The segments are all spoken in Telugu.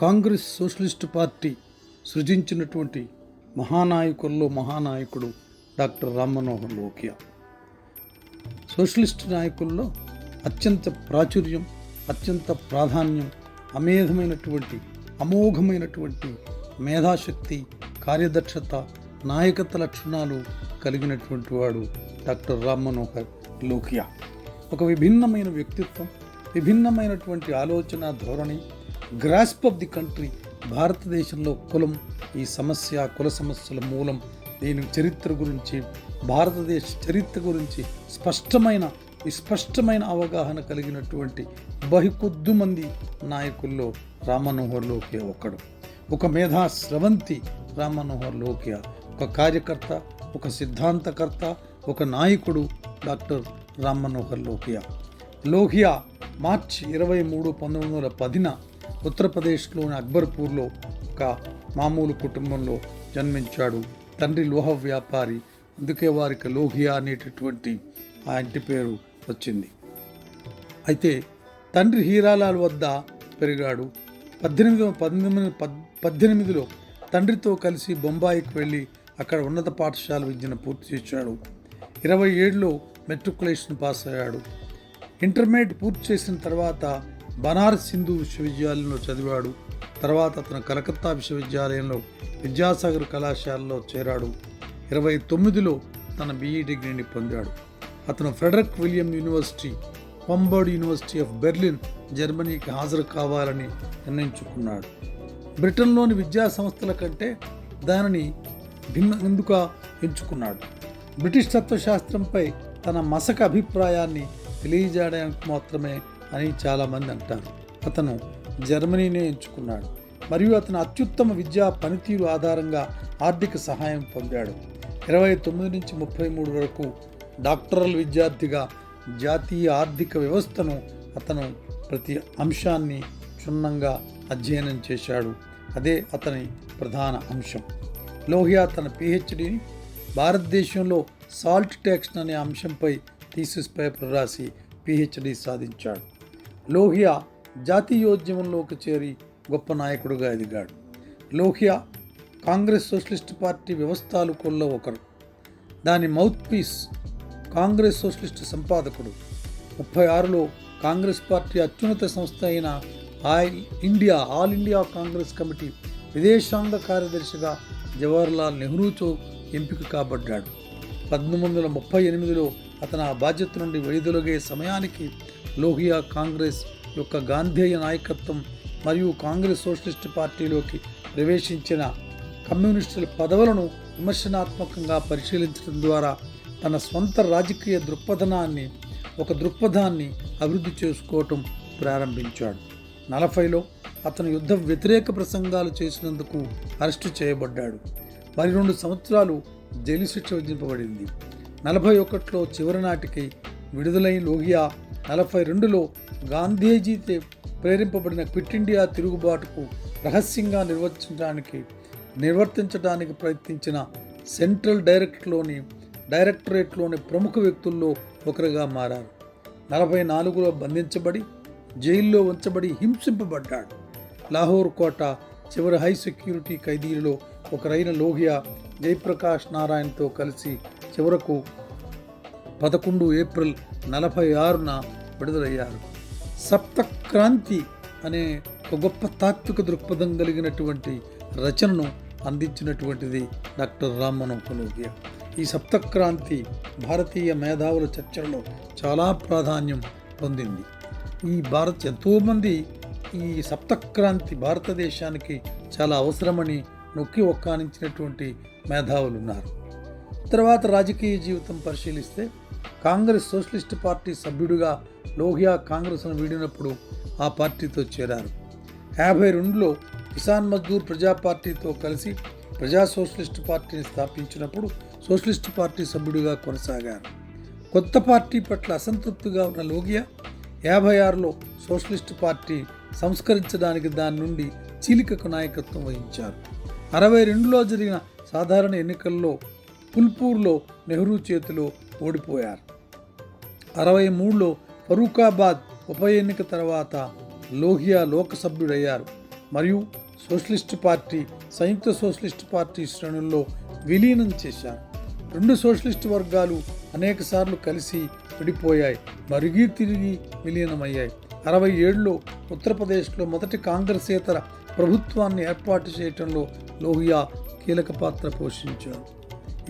కాంగ్రెస్ సోషలిస్ట్ పార్టీ సృజించినటువంటి మహానాయకుల్లో మహానాయకుడు డాక్టర్ రామ్మనోహర్ లోకియా. సోషలిస్ట్ నాయకుల్లో అత్యంత ప్రాచుర్యం అత్యంత ప్రాధాన్యం అమేధమైనటువంటి అమోఘమైనటువంటి మేధాశక్తి కార్యదక్షత నాయకత్వ లక్షణాలు కలిగినటువంటి వాడు డాక్టర్ రామ్మనోహర్ లోకియా. ఒక విభిన్నమైన వ్యక్తిత్వం విభిన్నమైనటువంటి ఆలోచన ధోరణి గ్రాస్ప్ ఆఫ్ ది కంట్రీ భారతదేశంలో కులం ఈ సమస్య కుల సమస్యల మూలం దీని చరిత్ర గురించి భారతదేశ చరిత్ర గురించి స్పష్టమైన విస్పష్టమైన అవగాహన కలిగినటువంటి బహుకొద్దు మంది నాయకుల్లో రామనోహర్లోకి ఒకడు ఒక మేధా స్రవంతి రామనోహర్ లోహియా ఒక కార్యకర్త ఒక సిద్ధాంతకర్త ఒక నాయకుడు డాక్టర్ రామ్మనోహర్ లోహియా లోహియా మార్చి ఇరవై మూడు పంతొమ్మిది వందల పదిన ఉత్తరప్రదేశ్లోని అక్బర్పూర్లో ఒక మామూలు కుటుంబంలో జన్మించాడు. తండ్రి లోహ వ్యాపారి అందుకే వారికి లోహియా అనేటటువంటి ఆ ఇంటి పేరు వచ్చింది. అయితే తండ్రి హీరాలాల్ వద్ద పెరిగాడు. పద్దెనిమిది పద్దెనిమిది పద్దెనిమిదిలో తండ్రితో కలిసి బొంబాయికి వెళ్ళి అక్కడ ఉన్నత పాఠశాల విద్యను పూర్తి చేశాడు. ఇరవై ఏడులో మెట్రికులేషన్ పాస్ అయ్యాడు. ఇంటర్మీడియట్ పూర్తి చేసిన తర్వాత బనారస్ హిందూ విశ్వవిద్యాలయంలో చదివాడు. తర్వాత అతను కలకత్తా విశ్వవిద్యాలయంలో విద్యాసాగర్ కళాశాలలో చేరాడు. ఇరవై తొమ్మిదిలో తన బీఈ డిగ్రీని పొందాడు. అతను Frederick William university Humboldt university of Berlin జర్మనీకి హాజరు కావాలని నిర్ణయించుకున్నాడు. బ్రిటన్లోని విద్యా సంస్థల కంటే దానిని భిన్న ఎందుకు ఎంచుకున్నాడు. బ్రిటిష్ తత్వశాస్త్రంపై తన మసక అభిప్రాయాన్ని తెలియజేయడానికి మాత్రమే అని చాలామంది అంటారు. అతను జర్మనీనే ఎంచుకున్నాడు. మరియు అతను అత్యుత్తమ విద్యా పనితీరు ఆధారంగా ఆర్థిక సహాయం పొందాడు. ఇరవై తొమ్మిది నుంచి ముప్పై మూడు వరకు డాక్టరల్ విద్యార్థిగా జాతీయ ఆర్థిక వ్యవస్థను అతను ప్రతి అంశాన్ని క్షుణ్ణంగా అధ్యయనం చేశాడు. అదే అతని ప్రధాన అంశం. లోహియా తన పిహెచ్డిని భారతదేశంలో సాల్ట్ ట్యాక్స్ అనే అంశంపై థీసిస్ పేపర్ రాసి పిహెచ్డి సాధించాడు. లోహియా జాతీయోద్యమంలోకి చేరి గొప్ప నాయకుడుగా ఎదిగాడు. లోహియా కాంగ్రెస్ సోషలిస్ట్ పార్టీ వ్యవస్థాపకుల్లో ఒకరు. దాని మౌత్ పీస్ కాంగ్రెస్ సోషలిస్ట్ సంపాదకుడు. ముప్పై ఆరులో కాంగ్రెస్ పార్టీ అత్యున్నత సంస్థ అయిన all India all India Congress committee విదేశాంగ కార్యదర్శిగా జవహర్లాల్ నెహ్రూతో ఎంపిక కాబడ్డాడు. పంతొమ్మిది వందల ముప్పై ఎనిమిదిలో అతను ఆ బాధ్యత నుండి వైదొలగే సమయానికి లోహియా కాంగ్రెస్ యొక్క గాంధేయ నాయకత్వం మరియు కాంగ్రెస్ సోషలిస్ట్ పార్టీలోకి ప్రవేశించిన కమ్యూనిస్టుల పదవులను విమర్శనాత్మకంగా పరిశీలించడం ద్వారా తన స్వంత రాజకీయ దృక్పథనాన్ని ఒక దృక్పథాన్ని అభివృద్ధి చేసుకోవటం ప్రారంభించాడు. నలభైలో అతను యుద్ధ వ్యతిరేక ప్రసంగాలు చేసినందుకు అరెస్టు చేయబడ్డాడు. మరి రెండు సంవత్సరాలు జైలు శిక్ష విధింపబడింది. నలభై ఒకటిలో చివరి నాటికి విడుదలైన లోహియా నలభై రెండులో గాంధీజీతో ప్రేరింపబడిన క్విట్ ఇండియా తిరుగుబాటుకు రహస్యంగా నిర్వర్తించడానికి నిర్వర్తించడానికి ప్రయత్నించిన సెంట్రల్ డైరెక్ట్లోని డైరెక్టరేట్లోని ప్రముఖ వ్యక్తుల్లో ఒకరుగా మారారు. నలభై నాలుగులో బంధించబడి జైల్లో ఉంచబడి హింసింపబడ్డాడు. లాహోర్ కోట చివరి హై సెక్యూరిటీ ఖైదీలలో ఒకరైన లోహియా జయప్రకాష్ నారాయణతో కలిసి చివరకు పదకొండు ఏప్రిల్ నలభై ఆరున విడుదలయ్యారు సప్తక్రాంతి అనే ఒక గొప్ప తాత్విక దృక్పథం కలిగినటువంటి రచనను అందించినటువంటిది డాక్టర్ రామ్ మనోహర్ ఈ సప్తక్రాంతి భారతీయ మేధావుల చర్చలలో చాలా ప్రాధాన్యం పొందింది. ఈ భారత్ ఎంతోమంది ఈ సప్తక్రాంతి భారతదేశానికి చాలా అవసరమని నొక్కి ఒక్కానించినటువంటి మేధావులు ఉన్నారు తర్వాత రాజకీయ జీవితం పరిశీలిస్తే కాంగ్రెస్ సోషలిస్ట్ పార్టీ సభ్యుడిగా లోహియా కాంగ్రెస్ను వీడినప్పుడు ఆ పార్టీతో చేరారు. యాభై రెండులో కిసాన్ మజ్దూర్ ప్రజా పార్టీతో కలిసి ప్రజా సోషలిస్ట్ పార్టీని స్థాపించినప్పుడు సోషలిస్ట్ పార్టీ సభ్యుడిగా కొనసాగారు. కొత్త పార్టీ పట్ల అసంతృప్తిగా ఉన్న లోగియా యాభై ఆరులో సోషలిస్ట్ పార్టీ సంస్కరించడానికి దాని నుండి చీలికకు నాయకత్వం వహించారు. అరవై రెండులో జరిగిన సాధారణ ఎన్నికల్లో పుల్పూర్లో నెహ్రూ చేతిలో ఓడిపోయారు. అరవై మూడులో ఫరూకాబాద్ ఉప ఎన్నిక తర్వాత లోహియా లోకసభ్యుడయ్యారు. మరియు సోషలిస్ట్ పార్టీ సంయుక్త సోషలిస్ట్ పార్టీ శ్రేణుల్లో విలీనం చేశారు. రెండు సోషలిస్ట్ వర్గాలు అనేకసార్లు కలిసి విడిపోయాయి. మరిగి తిరిగి విలీనమయ్యాయి. అరవై ఏడులో ఉత్తరప్రదేశ్లో మొదటి కాంగ్రెసేతర ప్రభుత్వాన్ని ఏర్పాటు చేయటంలో లోహియా కీలక పాత్ర పోషించారు.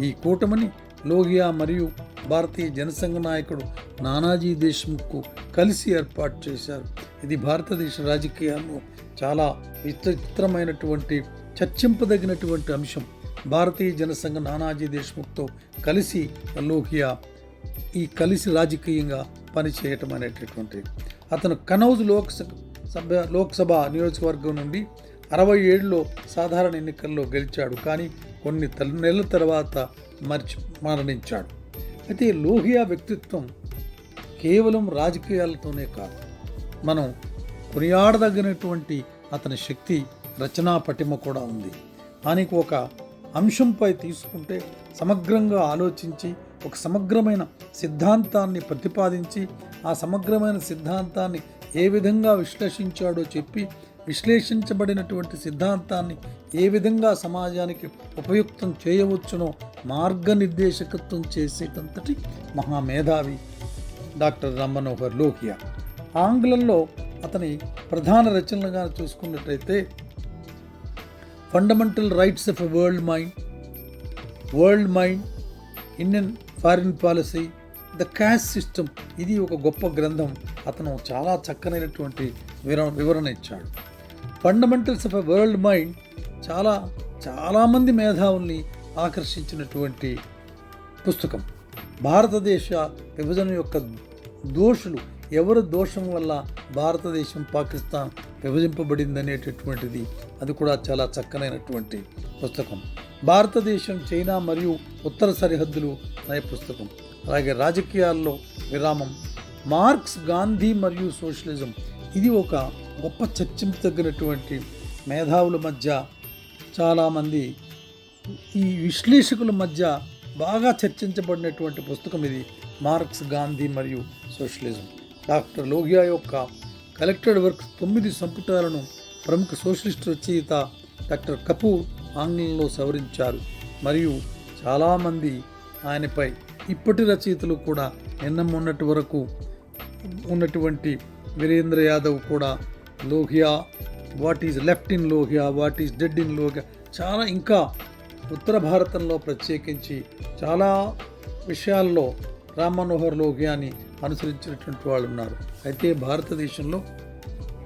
ఈ కూటమిని లోహియా మరియు భారతీయ జనసంఘ నాయకుడు నానాజీ దేశ్ముఖ్కు కలిసి ఏర్పాటు చేశారు. ఇది భారతదేశ రాజకీయాల్లో చాలా విచిత్రమైనటువంటి చర్చింపదగినటువంటి అంశం. భారతీయ జనసంఘ నానాజీ దేశ్ముఖ్తో కలిసి లోహియా ఈ కలిసి రాజకీయంగా పనిచేయటం అనేటటువంటిది అతను కనౌజ్ లోక్సభ సభ లోక్సభ నియోజకవర్గం నుండి అరవై ఏడులో సాధారణ ఎన్నికల్లో గెలిచాడు. కానీ కొన్ని తల- నెలల తర్వాత మర్చి మరణించాడు. అయితే లోహియా వ్యక్తిత్వం కేవలం రాజకీయాలతోనే కాదు. మనం కొనియాడదగినటువంటి అతని శక్తి రచనా పటిమ కూడా ఉంది. దానికి ఒక అంశంపై తీసుకుంటే సమగ్రంగా ఆలోచించి ఒక సమగ్రమైన సిద్ధాంతాన్ని ప్రతిపాదించి ఆ సమగ్రమైన సిద్ధాంతాన్ని ఏ విధంగా విశ్లేషించాడో చెప్పి విశ్లేషించబడినటువంటి సిద్ధాంతాన్ని ఏ విధంగా సమాజానికి ఉపయుక్తం చేయవచ్చునో మార్గనిర్దేశకత్వం చేసేటంతటి మహామేధావి డాక్టర్ రామ్ మనోహర్ లోహియా. ఆంగ్లంలో అతని ప్రధాన రచనలుగా చూసుకున్నట్లయితే fundamental rights of a world mind world mind Indian foreign policy the caste system ఇది ఒక గొప్ప గ్రంథం. అతను చాలా చక్కనైనటువంటి వివరణ ఇచ్చాడు. Fundamentals of a world mind చాలా చాలామంది మేధావుల్ని ఆకర్షించినటువంటి పుస్తకం. భారతదేశ విభజన యొక్క దోషులు ఎవరి దోషం వల్ల భారతదేశం పాకిస్తాన్ విభజింపబడింది అనేటటువంటిది అది కూడా చాలా చక్కనైనటువంటి పుస్తకం. భారతదేశం చైనా మరియు ఉత్తర సరిహద్దులు అనే పుస్తకం. అలాగే రాజకీయాల్లో విరామం. మార్క్స్ గాంధీ మరియు సోషలిజం ఇది ఒక గొప్ప చర్చించదగినటువంటి మేధావుల మధ్య చాలామంది ఈ విశ్లేషకుల మధ్య బాగా చర్చించబడినటువంటి పుస్తకం ఇది. మార్క్స్ గాంధీ మరియు సోషలిజం. డాక్టర్ లోహియా యొక్క కలెక్టెడ్ వర్క్ తొమ్మిది సంపుటాలను ప్రముఖ సోషలిస్ట్ రచయిత డాక్టర్ కపూర్ ఆంగ్లంలో సవరించారు. మరియు చాలామంది ఆయనపై ఇప్పటి రచయితలు కూడా నిన్న మొన్నటి వరకు ఉన్నటువంటి వీరేంద్ర యాదవ్ కూడా Lohia what is left in Lohia what is dead in Lohia చాలా ఇంకా ఉత్తర భారతంలో ప్రత్యేకించి చాలా విషయాల్లో రామ్ మనోహర్ లోహియాని అనుసరించినటువంటి వాళ్ళు ఉన్నారు అయితే భారతదేశంలో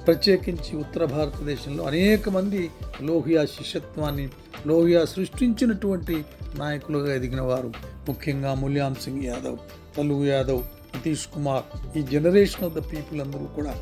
ప్రత్యేకించి ఉత్తర భారతదేశంలో అనేక మంది లోహియా శిష్యత్వాన్ని లోహియా సృష్టించినటువంటి నాయకులుగా ఎదిగిన వారు ముఖ్యంగా ముల్యాం సింగ్ యాదవ్ తల్లు యాదవ్ నితీష్ కుమార్. ఈ జనరేషన్ ఆఫ్ ద పీపుల్ అందరూ కూడా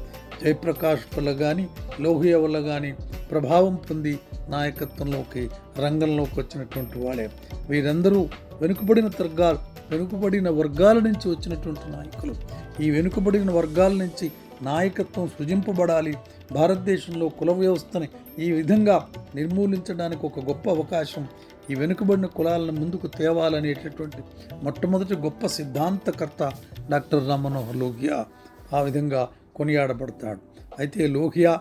జయప్రకాష్ వల్ల కానీ లోహియా వల్ల కానీ ప్రభావం పొంది నాయకత్వంలోకి రంగంలోకి వచ్చినటువంటి వాళ్ళే వీరందరూ వెనుకబడిన వర్గాలు వెనుకబడిన వర్గాల నుంచి వచ్చినటువంటి నాయకులు. ఈ వెనుకబడిన వర్గాల నుంచి నాయకత్వం సృజింపబడాలి. భారతదేశంలో కుల వ్యవస్థని ఈ విధంగా నిర్మూలించడానికి ఒక గొప్ప అవకాశం ఈ వెనుకబడిన కులాలను ముందుకు తేవాలనేటటువంటి మొట్టమొదటి గొప్ప సిద్ధాంతకర్త డాక్టర్ రామ్ మనోహర్ లోహియా ఆ విధంగా కొనియాడబడతాడు. అయితే లోహియా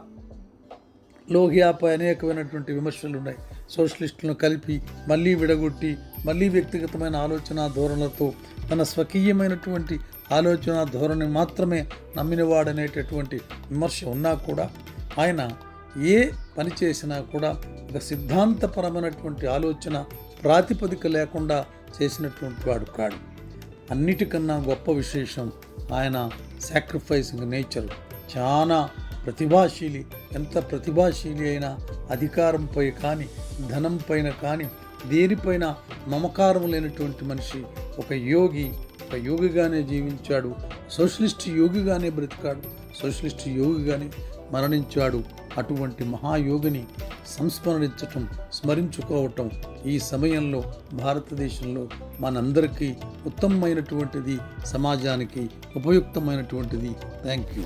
లోహియాపై అనేకమైనటువంటి విమర్శలు ఉన్నాయి. సోషలిస్టులను కలిపి మళ్ళీ విడగొట్టి మళ్ళీ వ్యక్తిగతమైన ఆలోచన ధోరణులతో తన స్వకీయమైనటువంటి ఆలోచన ధోరణి మాత్రమే నమ్మినవాడనేటటువంటి విమర్శ ఉన్నా కూడా ఆయన ఏ పని చేసినా కూడా ఒక సిద్ధాంతపరమైనటువంటి ఆలోచన ప్రాతిపదిక లేకుండా చేసినటువంటి వాడు కాడు. అన్నిటికన్నా గొప్ప విశేషం ఆయన సాక్రిఫైసింగ్ నేచర్ చాలా ప్రతిభాశీలి ఎంత ప్రతిభాశీలి అయినా అధికారంపై కానీ ధనం పైన కానీ దేనిపైన మమకారం లేనటువంటి మనిషి ఒక యోగి ఒక యోగిగానే జీవించాడు. సోషలిస్ట్ యోగిగానే బ్రతికాడు. సోషలిస్ట్ యోగిగానే మరణించాడు. అటువంటి మహాయోగిని సంస్మరించటం స్మరించుకోవటం ఈ సమయంలో భారతదేశంలో మనందరికీ ఉత్తమమైనటువంటిది సమాజానికి ఉపయుక్తమైనటువంటిది. Thank you